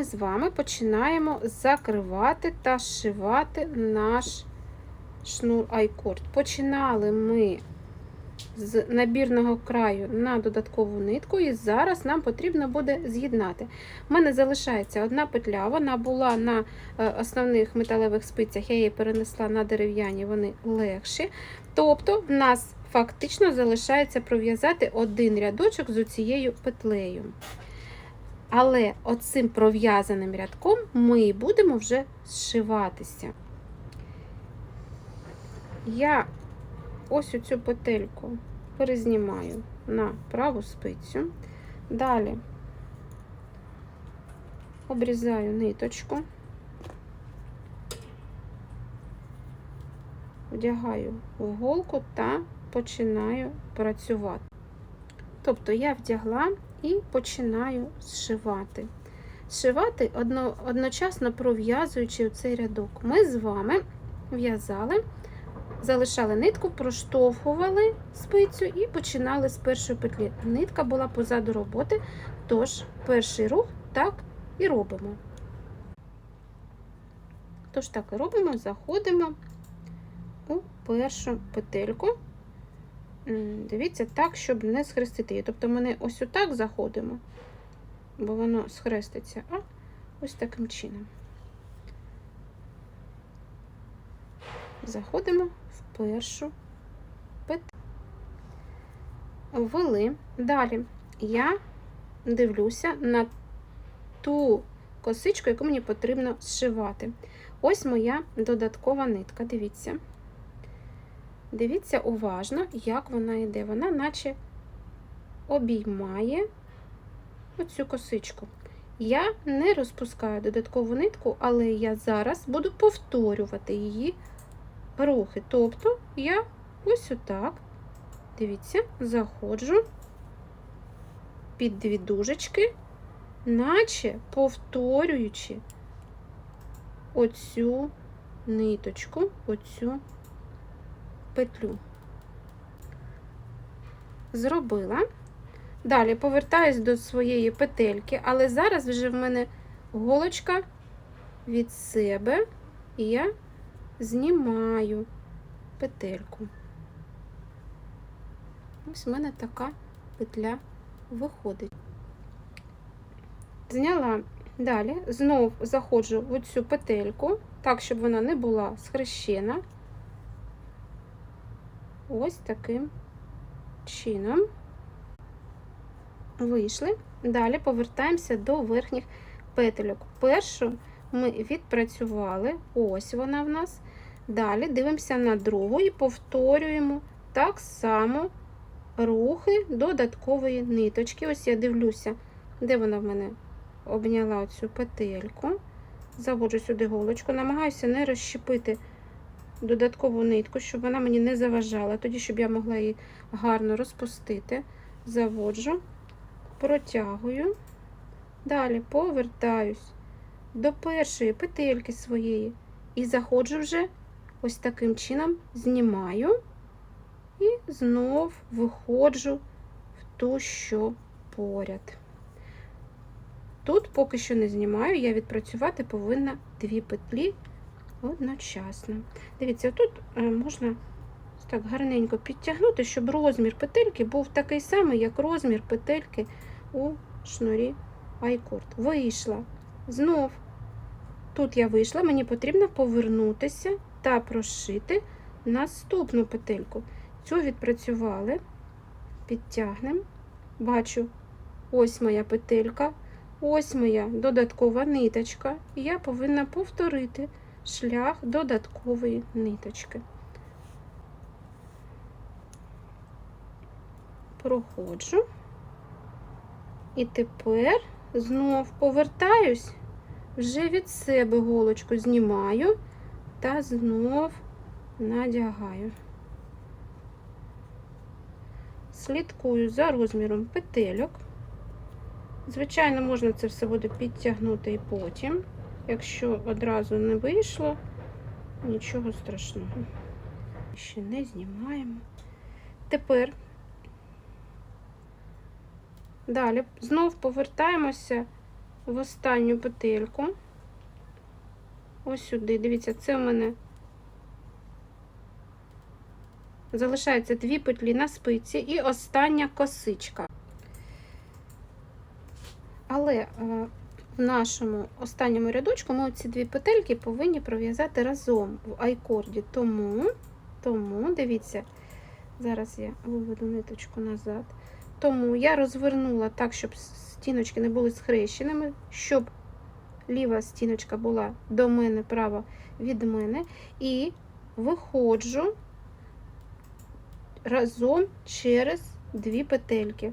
ми з вами починаємо закривати та зшивати наш шнур айкорд. Починали ми з набірного краю на додаткову нитку, і зараз нам потрібно буде з'єднати. У мене залишається одна петля, вона була на е, основних металевих спицях, я її перенесла на дерев'яні, вони легші. Тобто, в нас фактично залишається пров'язати один рядочок з цією петлею. Але оцим пров'язаним рядком ми будемо вже зшиватися. Я ось цю петельку перезнімаю на праву спицю. Далі обрізаю ниточку, вдягаю в голку та починаю працювати. Тобто я вдягла і починаю зшивати. Зшивати одно, одночасно пров'язуючи цей рядок. Ми з вами в'язали, залишали нитку, проштовхували спицю і починали з першої петлі. Нитка була позаду роботи, тож перший рух так і робимо. Тож так і робимо, заходимо у першу петельку. Дивіться так, щоб не схрестити її. Тобто ми не ось отак заходимо, бо воно схреститься, а ось таким чином. Заходимо в першу петлю. Ввели. Далі я дивлюся на ту косичку, яку мені потрібно зшивати. Ось моя додаткова нитка, дивіться. Дивіться уважно, як вона йде. Вона наче обіймає оцю косичку. Я не розпускаю додаткову нитку, але я зараз буду повторювати її рухи. Тобто я ось отак, дивіться, заходжу під дві дужечки, наче повторюючи оцю ниточку, оцю петлю. Зробила. Далі повертаюсь до своєї петельки, але зараз вже в мене голочка від себе, і я знімаю петельку. Ось в мене така петля виходить. Зняла далі, знов заходжу в цю петельку, так, щоб вона не була схрещена. Ось таким чином вийшли. Далі повертаємося до верхніх петельок. Першу ми відпрацювали, ось вона в нас. Далі дивимося на другу і повторюємо так само рухи додаткової ниточки. Ось я дивлюся, де вона в мене обняла цю петельку. Заводжу сюди голочку, намагаюся не розщепити додаткову нитку, щоб вона мені не заважала, тоді, щоб я могла її гарно розпустити. Заводжу, протягую, далі повертаюсь до першої петельки своєї і заходжу вже ось таким чином, знімаю і знов виходжу в ту, що поряд. Тут поки що не знімаю, я відпрацювати повинна дві петлі одночасно. Дивіться, тут е, можна так гарненько підтягнути, щоб розмір петельки був такий самий, як розмір петельки у шнурі айкорд. Вийшла. Знов, тут я вийшла, мені потрібно повернутися та прошити наступну петельку. Цю відпрацювали, підтягнемо, бачу, ось моя петелька, ось моя додаткова ниточка, і я повинна повторити шлях додаткової ниточки. Проходжу. І тепер знов повертаюсь, вже від себе голочку знімаю та знов надягаю. Слідкую за розміром петельок. Звичайно, можна це все буде підтягнути і потім. Якщо одразу не вийшло, нічого страшного. Ще не знімаємо. Тепер далі знов повертаємося в останню петельку. Ось сюди. Дивіться, це у мене залишається дві петлі на спиці і остання косичка. Але е, в нашому останньому рядочку ми ці дві петельки повинні пров'язати разом в айкорді. Тому, тому, дивіться, зараз я виведу ниточку назад. Тому я розвернула так, щоб стіночки не були схрещеними, щоб ліва стіночка була до мене, права від мене. І виходжу разом через дві петельки.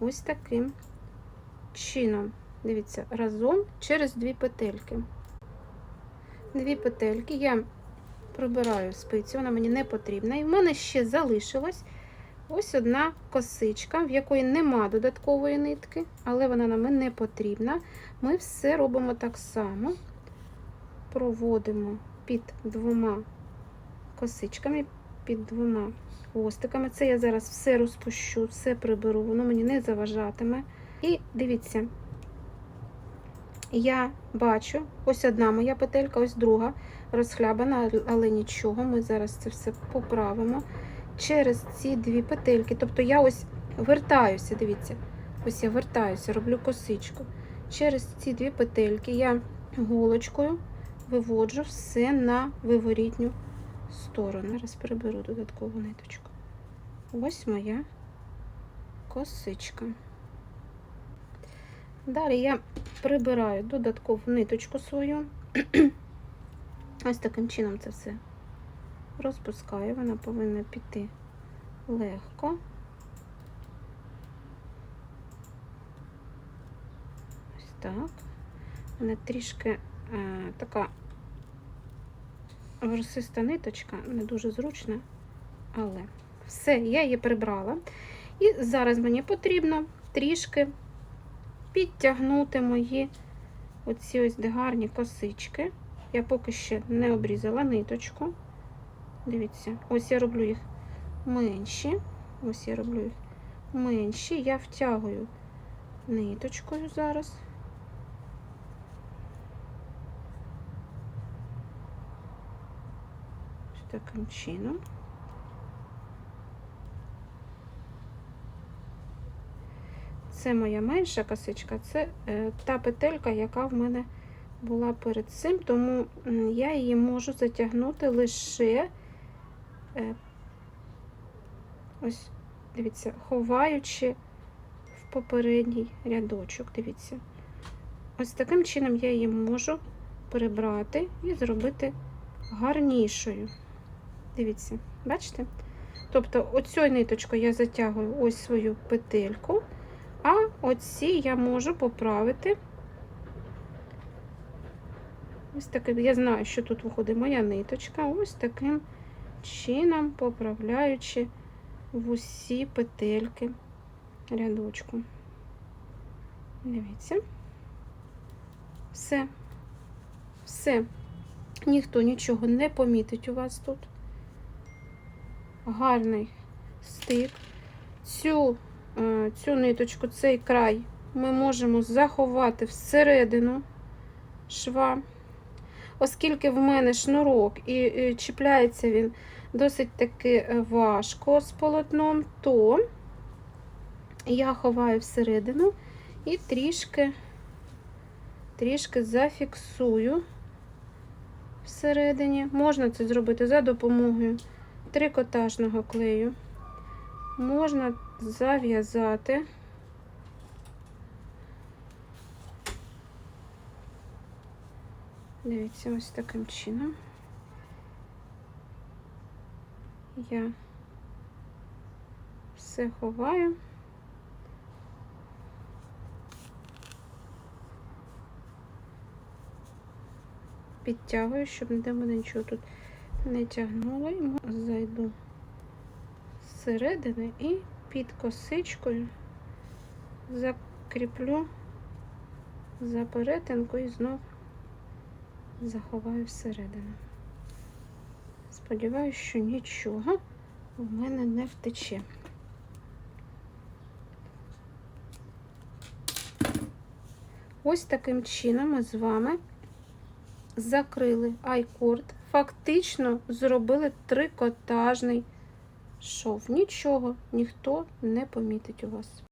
Ось таким чином. Дивіться, разом через дві петельки. Дві петельки я прибираю спицю, вона мені не потрібна. І в мене ще залишилась ось одна косичка, в якої нема додаткової нитки, але вона нам не потрібна. Ми все робимо так само. Проводимо під двома косичками, під двома хвостиками. Це я зараз все розпущу, все приберу, воно мені не заважатиме. І дивіться, я бачу, ось одна моя петелька, ось друга розхлябана, але нічого. Ми зараз це все поправимо через ці дві петельки. Тобто я ось вертаюся, дивіться, ось я вертаюся, роблю косичку. Через ці дві петельки я голочкою виводжу все на виворітню сторону. Зараз приберу додаткову ниточку. Ось моя косичка. Далі я прибираю додаткову ниточку свою. Ось таким чином це все розпускаю, вона повинна піти легко. Ось так. Вона трішки е, така ворсиста ниточка, не дуже зручна, але все, я її прибрала. І зараз мені потрібно трішки підтягнути мої оці ось гарні косички. Я поки ще не обрізала ниточку. Дивіться, ось я роблю їх менші. Ось я роблю їх менші. Я втягую ниточкою зараз. Таким чином. Це моя менша косичка, це е, та петелька, яка в мене була перед цим, тому я її можу затягнути лише е, ось, дивіться, ховаючи в попередній рядочок. Дивіться. Ось таким чином я її можу прибрати і зробити гарнішою. Дивіться, бачите? Тобто, оцю ниточку я затягую ось свою петельку. А оці я можу поправити. Ось таким, я знаю, що тут виходить моя ниточка, ось таким чином поправляючи в усі петельки рядочку. Дивіться. Все, все, ніхто нічого не помітить у вас тут. Гарний стик. Цю цю ниточку, цей край ми можемо заховати всередину шва. Оскільки в мене шнурок і чіпляється він досить таки важко з полотном, то я ховаю всередину і трішки, трішки зафіксую всередині. Можна це зробити за допомогою трикотажного клею. Можна зав'язати. Дивіться, ось таким чином. Я все ховаю. Підтягую, щоб ніде мене нічого тут не тягнуло. І зайду зсередини і під косичкою закріплю за перетинку і знов заховаю всередину. Сподіваюсь, що нічого в мене не втече. Ось таким чином ми з вами закрили айкорд. Фактично зробили трикотажний шов. Нічого ніхто не помітить у вас.